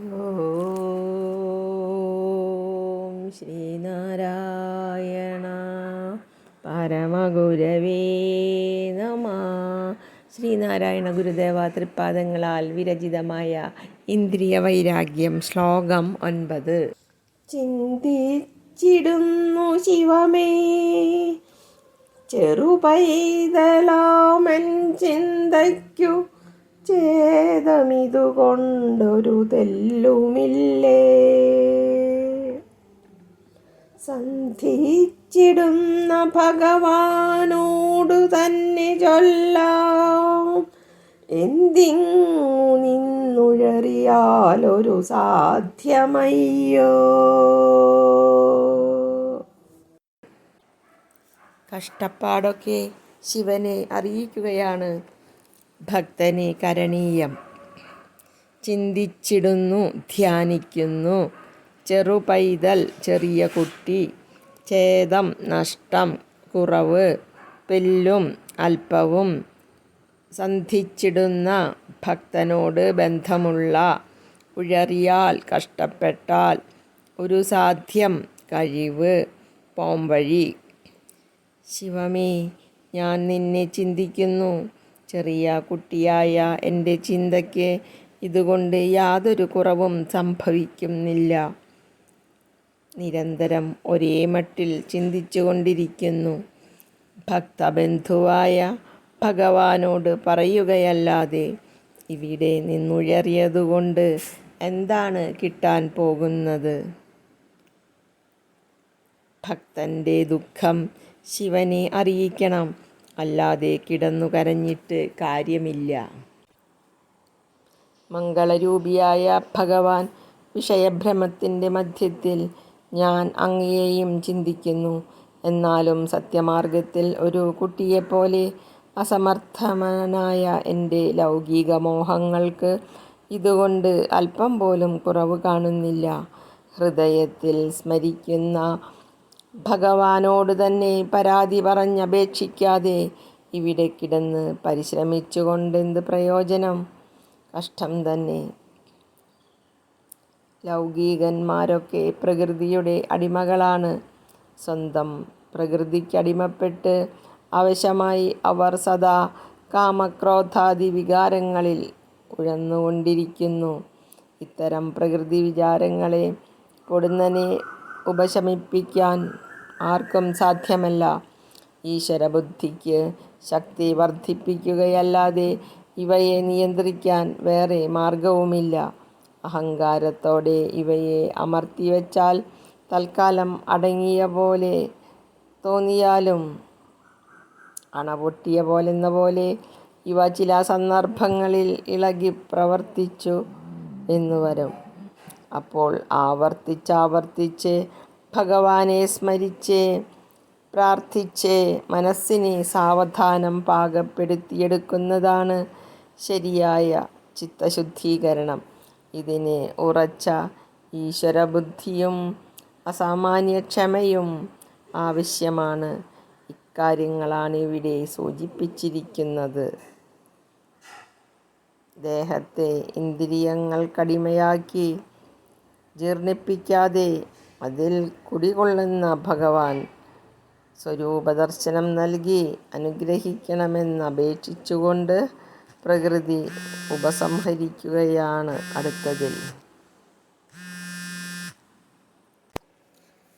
ഓം ശ്രീനാരായണ പരമഗുരവേ നമ. ശ്രീനാരായണ ഗുരുദേവ തൃപ്പാദങ്ങളാൽ വിരചിതമായ ഇന്ദ്രിയ വൈരാഗ്യം ശ്ലോകം ഒൻപത്. ചിന്തിച്ചിടുന്നു ശിവമേ ചെറുപൈതലാമൻ ചിന്തയ്ക്കു ഛേദമിതുകൊണ്ടൊരു തെല്ലുമില്ലേ? സന്ധിച്ചിടുന്ന ഭഗവാനോടു തന്നെ ചൊല്ലാം. എന്തിങ്ങു നിന്നുഴറിയാലൊരു സാധ്യമയ്യോ? കഷ്ടപ്പാടൊക്കെ ശിവനെ അറിയിക്കുകയാണ്. ഭക്തനെ കരണീയം. ചിന്തിച്ചിടുന്നു ധ്യാനിക്കുന്നു. ചെറുപൈതൽ ചെറിയ കുട്ടി. ഛേദം നഷ്ടം കുറവ്. പെല്ലും അല്പവും. സന്ധിച്ചിടുന്ന ഭക്തനോട് ബന്ധമുള്ള. ഉഴറിയാൽ കഷ്ടപ്പെട്ടാൽ. ഒരു സാധ്യം കഴിവ്. പോംവഴി. ശിവമേ ഞാൻ നിന്നെ ചിന്തിക്കുന്നു. ചെറിയ കുട്ടിയായ എന്റെ ചിന്തയ്ക്ക് ഇതുകൊണ്ട് യാതൊരു കുറവും സംഭവിക്കുന്നില്ല. നിരന്തരം ഒരേ മട്ടിൽ ചിന്തിച്ചു കൊണ്ടിരിക്കുന്നു. ഭക്തബന്ധുവായ ഭഗവാനോട് പറയുകയല്ലാതെ ഇവിടെ നിന്നുയറിയതുകൊണ്ട് എന്താണ് കിട്ടാൻ പോകുന്നത്? ഭക്തന്റെ ദുഃഖം ശിവനെ അറിയിക്കണം. അല്ലാതെ കിടന്നു കരഞ്ഞിട്ട് കാര്യമില്ല. മംഗളരൂപിയായ ഭഗവാൻ വിഷയഭ്രമത്തിന്റെ മധ്യത്തിൽ ഞാൻ അങ്ങയെയും ചിന്തിക്കുന്നു. എന്നാലും സത്യമാർഗത്തിൽ ഒരു കുട്ടിയെപ്പോലെ അസമർത്ഥമനായ എന്റെ ലൗകിക മോഹങ്ങൾക്ക് ഇതുകൊണ്ട് അല്പം പോലും കുറവ് കാണുന്നില്ല. ഹൃദയത്തിൽ സ്മരിക്കുന്ന ഭഗവാനോട് തന്നെ പരാതി പറഞ്ഞപേക്ഷിക്കാതെ ഇവിടെ കിടന്ന് പരിശ്രമിച്ചുകൊണ്ടെന്ത് പ്രയോജനം? കഷ്ടം തന്നെ. ലൗകികന്മാരൊക്കെ പ്രകൃതിയുടെ അടിമകളാണ്. സ്വന്തം പ്രകൃതിക്കടിമപ്പെട്ട് ആവശ്യമായി അവർ സദാ കാമക്രോധാദി വികാരങ്ങളിൽ ഉഴന്നുകൊണ്ടിരിക്കുന്നു. ഇത്തരം പ്രകൃതി വിചാരങ്ങളെ പൊടുന്നനെ ഉപശമിപ്പിക്കാൻ ആർക്കും സാധ്യമല്ല. ഈശ്വരബുദ്ധിക്ക് ശക്തി വർദ്ധിപ്പിക്കുകയല്ലാതെ ഇവയെ നിയന്ത്രിക്കാൻ വേറെ മാർഗവുമില്ല. അഹങ്കാരത്തോടെ ഇവയെ അമർത്തിവെച്ചാൽ തൽക്കാലം അടങ്ങിയ പോലെ തോന്നിയാലും അണപൊട്ടിയ പോലെന്ന പോലെ ഇവ ചില സന്ദർഭങ്ങളിൽ ഇളകി പ്രവർത്തിച്ചു എന്നു വരും. അപ്പോൾ ആവർത്തിച്ചാവർത്തിച്ച് ഭഗവാനെ സ്മരിച്ച് പ്രാർത്ഥിച്ച് മനസ്സിനെ സാവധാനം പാകപ്പെടുത്തിയെടുക്കുന്നതാണ് ശരിയായ ചിത്തശുദ്ധീകരണം. ഇതിന് ഉറച്ച ഈശ്വരബുദ്ധിയും അസാമാന്യ ക്ഷമയും ആവശ്യമാണ്. ഇക്കാര്യങ്ങളാണ് ഇവിടെ സൂചിപ്പിച്ചിരിക്കുന്നത്. ദേഹത്തെ ഇന്ദ്രിയങ്ങൾക്കടിമയാക്കി ജീർണിപ്പിക്കാതെ അതിൽ കുടികൊള്ളുന്ന ഭഗവാൻ സ്വരൂപദർശനം നൽകി അനുഗ്രഹിക്കണമെന്നപേക്ഷിച്ചുകൊണ്ട് പ്രകൃതി ഉപസംഹരിക്കുകയാണ് അടുത്തതിൽ.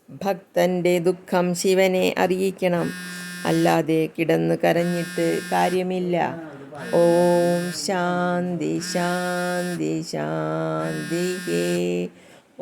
ഭക്തന്റെ ദുഃഖം ശിവനെ അറിയിക്കണം. അല്ലാതെ കിടന്ന് കരഞ്ഞിട്ട് കാര്യമില്ല. ഓം ശാന്തി ശാന്തി ശാന്തി